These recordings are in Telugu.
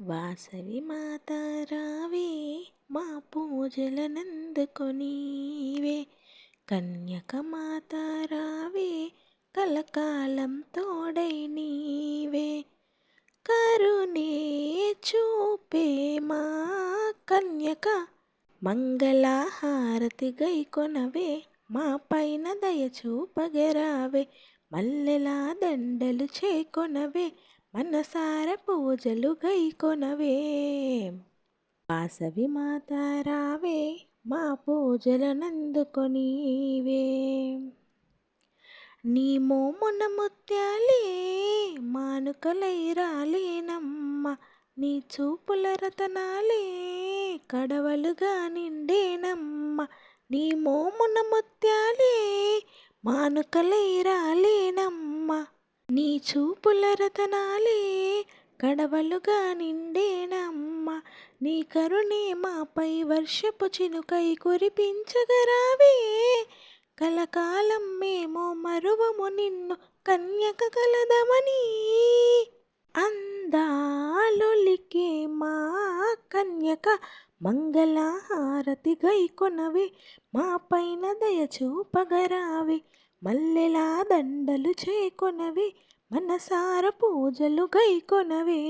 వాసవి మాత రావే మా పూజలనందుకొనీవే కన్యక మాత రావే కలకాలం తోడై నీవే. కరుణే చూపే మా కన్యక మంగళహారతి గై కొనవే మా పైన దయ చూపగరావే. మల్లెలా దండలు చేకొనవే మనసార పూజలు గై కొనవే. వాసవి మాత రావే మా పూజలనందుకొనీవే. నీ మోమున ముత్యాలే మానుకలై రాలేనమ్మ నీ చూపుల రతనాలే కడవలుగా నిండేనమ్మ నీ మోమున ముత్యాలే మానుకలై రాలేనమ్మ. నీ చూపుల రతనాలే కడవలుగా నిండేనమ్మ. నీ కరుణే మాపై వర్షపు చినుకై కురిపించగరావే. కలకాలం మేము మరువము నిన్ను కన్యక కలదమని. అందాలొలికే మా కన్యక మంగళహారతి గై కొనవే. మా పైన దయ చూపగరావే. మల్లెలా దండలు చేకొనవే మనసార పూజలు గైకొనవే.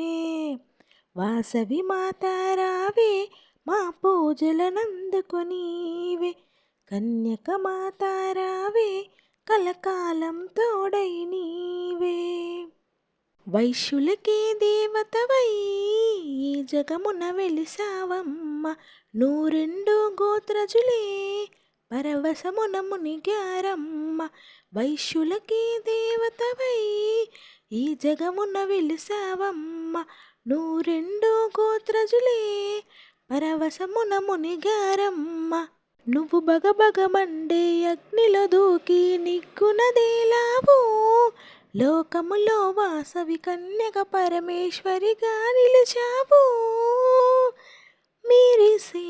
వాసవి మాతారావే మా పూజలనందుకొనీవే. కన్యక మాత కలకాలం తోడై నీవే వైశ్యులకే దేవతవై ఈ జగమున వెలిసావమ్మ. నూరెండు గోత్రజులే పరవశమున మునిగారమ్మ వైశ్యులకి దేవతవై. ఈ జగమున వెలిసావమ్మ నూరెండు గోత్రజులే. పరవశమున మునిగారమ్మ నువ్వు బగబగమండే అగ్నిలో దూకి నిగ్గునదేలావు లోకములో వాసవి కన్యక పరమేశ్వరిగా నిలిచావు. మీరిసే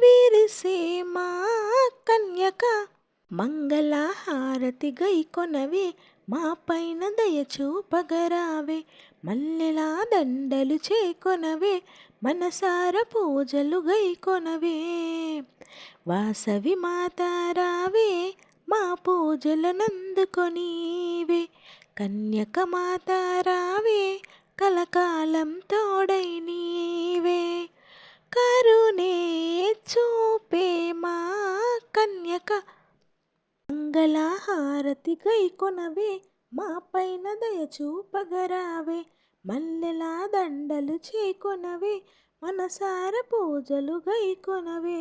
వీరిసే మంగళహారతి గై కొనవే మా పైన దయ చూపగరావే. మల్లెలా దండలు చేకొనవే మనసార పూజలు గై కొనవే. వాసవి మాతారావే మా పూజలనందుకొనీవే కన్యక మాతారావే మంగళహారతి గై కొనవే మా పైన దయ చూపగరావే. మల్లెలా దండలు చేకొనవే మనసార పూజలు గై కొనవే